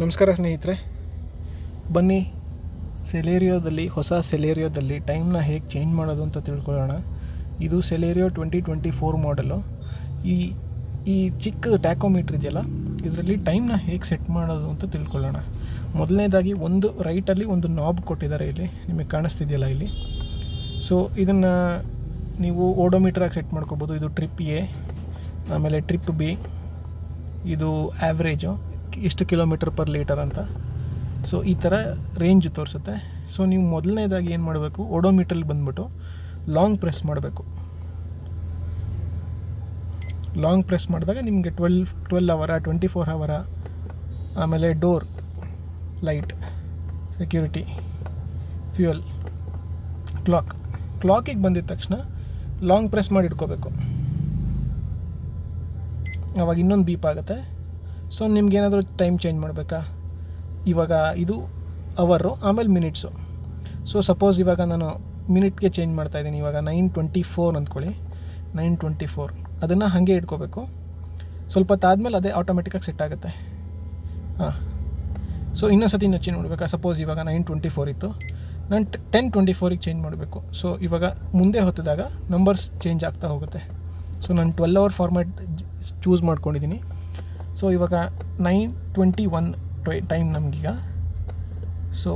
ನಮಸ್ಕಾರ ಸ್ನೇಹಿತರೆ. ಬನ್ನಿ, ಸೆಲೇರಿಯೋದಲ್ಲಿ, ಹೊಸ ಸೆಲೇರಿಯೋದಲ್ಲಿ ಟೈಮ್ನ ಹೇಗೆ ಚೇಂಜ್ ಮಾಡೋದು ಅಂತ ತಿಳ್ಕೊಳ್ಳೋಣ. ಇದು ಸೆಲೇರಿಯೋ ಟ್ವೆಂಟಿ ಟ್ವೆಂಟಿ ಫೋರ್ ಮಾಡಲು. ಈ ಈ ಚಿಕ್ಕ ಟ್ಯಾಕೋಮೀಟ್ರ್ ಇದೆಯಲ್ಲ, ಇದರಲ್ಲಿ ಟೈಮ್ನ ಹೇಗೆ ಸೆಟ್ ಮಾಡೋದು ಅಂತ ತಿಳ್ಕೊಳ್ಳೋಣ. ಮೊದಲನೇದಾಗಿ ಒಂದು ರೈಟಲ್ಲಿ ಒಂದು ನಾಬ್ ಕೊಟ್ಟಿದ್ದಾರೆ ಇಲ್ಲಿ, ನಿಮಗೆ ಕಾಣಿಸ್ತಿದೆಯಲ್ಲ ಇಲ್ಲಿ. ಸೊ ಇದನ್ನು ನೀವು ಓಡೋಮೀಟ್ರಾಗಿ ಸೆಟ್ ಮಾಡ್ಕೋಬೋದು. ಇದು ಟ್ರಿಪ್ ಎ ಆಮೇಲೆ ಟ್ರಿಪ್ ಬಿ ಇದು ಆ್ಯಾವ್ರೇಜು ಎಷ್ಟು ಕಿಲೋಮೀಟರ್ ಪರ್ ಲೀಟರ್ ಅಂತ. ಸೊ ಈ ಥರ ರೇಂಜ್ ತೋರಿಸುತ್ತೆ. ಸೊ ನೀವು ಮೊದಲನೇದಾಗಿ ಏನು ಮಾಡಬೇಕು? ಓಡೋಮೀಟ್ರಲ್ಲಿ ಬಂದ್ಬಿಟ್ಟು ಲಾಂಗ್ ಪ್ರೆಸ್ ಮಾಡಬೇಕು. ಲಾಂಗ್ ಪ್ರೆಸ್ ಮಾಡಿದಾಗ ನಿಮಗೆ twelve twelve hour twenty four hour ಆಮೇಲೆ door light security fuel clock ಕ್ಲಾಕಿಗೆ ಬಂದಿದ ತಕ್ಷಣ ಲಾಂಗ್ ಪ್ರೆಸ್ ಮಾಡಿ ಇಟ್ಕೋಬೇಕು. ಅವಾಗ ಇನ್ನೊಂದು ಬೀಪ್ ಆಗುತ್ತೆ. ಸೊ ನಿಮ್ಗೇನಾದರೂ ಟೈಮ್ ಚೇಂಜ್ ಮಾಡಬೇಕಾ? ಇವಾಗ ಇದು ಅವರು, ಆಮೇಲೆ ಮಿನಿಟ್ಸು. ಸೊ ಸಪೋಸ್ ಇವಾಗ ನಾನು ಮಿನಿಟ್ಗೆ ಚೇಂಜ್ ಮಾಡ್ತಾ ಇದ್ದೀನಿ. ಇವಾಗ ನೈನ್ ಟ್ವೆಂಟಿ ಫೋರ್ ಅಂದ್ಕೊಳ್ಳಿ. ನೈನ್ ಟ್ವೆಂಟಿ ಫೋರ್ ಅದನ್ನು ಹಾಗೆ ಇಟ್ಕೋಬೇಕು. ಸ್ವಲ್ಪ ಹೊತ್ತಾದ್ಮೇಲೆ ಅದೇ ಆಟೋಮೆಟಿಕಾಗಿ ಸೆಟ್ ಆಗುತ್ತೆ. ಹಾಂ. ಸೊ ಇನ್ನೊಂದು ಇನ್ನೂ ಚೇಂಜ್ ಮಾಡಬೇಕಾ ಸಪೋಸ್ ಇವಾಗ ನೈನ್ ಟ್ವೆಂಟಿ ಫೋರ್ ಇತ್ತು. ನಾನು ಟೆನ್ ಟ್ವೆಂಟಿ ಫೋರಿಗೆ ಚೇಂಜ್ ಮಾಡಬೇಕು. ಸೊ ಇವಾಗ ಮುಂದೆ ಹೊತ್ತಿದಾಗ ನಂಬರ್ಸ್ ಚೇಂಜ್ ಆಗ್ತಾ ಹೋಗುತ್ತೆ. ಸೊ ನಾನು ಟ್ವೆಲ್ ಅವರ್ ಫಾರ್ಮ್ಯಾಟ್ ಚೂಸ್ ಮಾಡ್ಕೊಂಡಿದ್ದೀನಿ. ಸೊ ಇವಾಗ ನೈನ್ ಟ್ವೆಂಟಿ ಒನ್ ಟ್ವೆ ಟೈಮ್ ನಮಗೀಗ. ಸೊ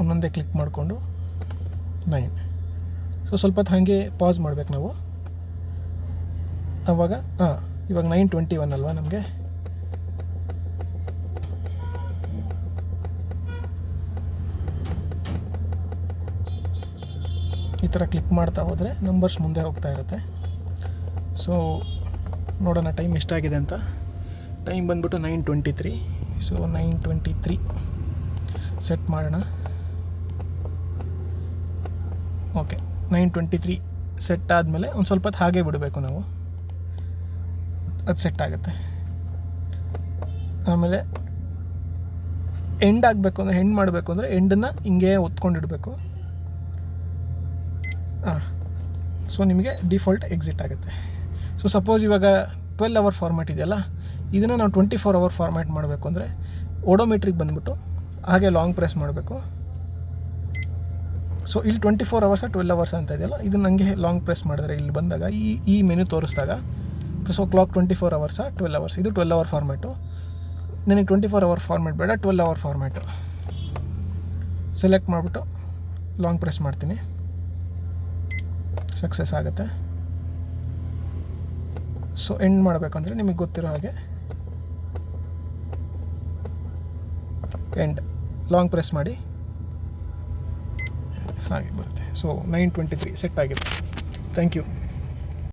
ಒಂದೊಂದೇ ಕ್ಲಿಕ್ ಮಾಡಿಕೊಂಡು ನೈನ್ ಸೊ ಸ್ವಲ್ಪ ಹೊತ್ತು ಹಾಗೆ ಪಾಸ್ ಮಾಡ್ಬೇಕು ನಾವು. ಆವಾಗ ಹಾಂ, ಇವಾಗ ನೈನ್ ಟ್ವೆಂಟಿ ಒನ್ ಅಲ್ವಾ ನಮಗೆ? ಈ ಥರ ಕ್ಲಿಕ್ ಮಾಡ್ತಾ ಹೋದರೆ ನಂಬರ್ಸ್ ಮುಂದೆ ಹೋಗ್ತಾ ಇರುತ್ತೆ. ಸೊ ನೋಡೋಣ ಟೈಮ್ ಎಷ್ಟಾಗಿದೆ ಅಂತ. ಟೈಮ್ ಬಂದ್ಬಿಟ್ಟು nine twenty three. So nine twenty three. Set ಮಾಡೋಣ. Okay nine twenty three set ಆದಮೇಲೆ ಒಂದು ಸ್ವಲ್ಪ ಹೊತ್ತು ಹಾಗೆ ಬಿಡಬೇಕು ನಾವು. ಅದು ಸೆಟ್ ಆಗುತ್ತೆ. ಆಮೇಲೆ ಎಂಡ್ ಆಗಬೇಕು ಅಂದರೆ ಎಂಡ್ ಮಾಡಬೇಕು ಅಂದರೆ ಎಂಡನ್ನು ಹಿಂಗೆ ಒತ್ಕೊಂಡಿಡಬೇಕು. ಹಾಂ ಸೊ ನಿಮಗೆ ಡಿಫಾಲ್ಟ್ ಎಕ್ಸಿಟ್ ಆಗುತ್ತೆ. ಸೊ ಸಪೋಸ್ ಇವಾಗ ಟ್ವೆಲ್ ಅವರ್ ಫಾರ್ಮ್ಯಾಟ್ ಇದೆಯಲ್ಲ? ಇದನ್ನು ನಾವು ಟ್ವೆಂಟಿ ಫೋರ್ ಅವರ್ ಫಾರ್ಮ್ಯಾಟ್ ಮಾಡಬೇಕು ಅಂದರೆ ಓಡೋಮೀಟ್ರಿಗೆ ಬಂದುಬಿಟ್ಟು ಹಾಗೆ ಲಾಂಗ್ ಪ್ರೆಸ್ ಮಾಡಬೇಕು. ಸೊ ಇಲ್ಲಿ twenty four hours twelve hours ಅಂತ ಇದೆಯಲ್ಲ ಇದು ನನಗೆ ಲಾಂಗ್ ಪ್ರೆಸ್ ಮಾಡಿದ್ರೆ ಇಲ್ಲಿ ಬಂದಾಗ ಈ ಈ ಮೆನು ತೋರಿಸಿದಾಗ so clock twenty four hours twelve hours ಇದು ಟ್ವೆಲ್ ಅವರ್ ಫಾರ್ಮ್ಯಾಟು ನನಗೆ ಟ್ವೆಂಟಿ ಫೋರ್ ಅವರ್ ಫಾರ್ಮ್ಯಾಟ್ ಬೇಡ ಟ್ವೆಲ್ ಅವರ್ ಫಾರ್ಮ್ಯಾಟು ಸೆಲೆಕ್ಟ್ ಮಾಡಿಬಿಟ್ಟು ಲಾಂಗ್ ಪ್ರೆಸ್ ಮಾಡ್ತೀನಿ. ಸಕ್ಸಸ್ ಆಗುತ್ತೆ. ಸೊ ಎಂಡ್ ಮಾಡಬೇಕಂದ್ರೆ ನಿಮಗೆ ಗೊತ್ತಿರೋ ಹಾಗೆ ಎಂಡ್ ಲಾಂಗ್ ಪ್ರೆಸ್ ಮಾಡಿ. ಹಾಗೆ ಬರುತ್ತೆ. So nine twenty three set ಆಗಿದೆ. Thank you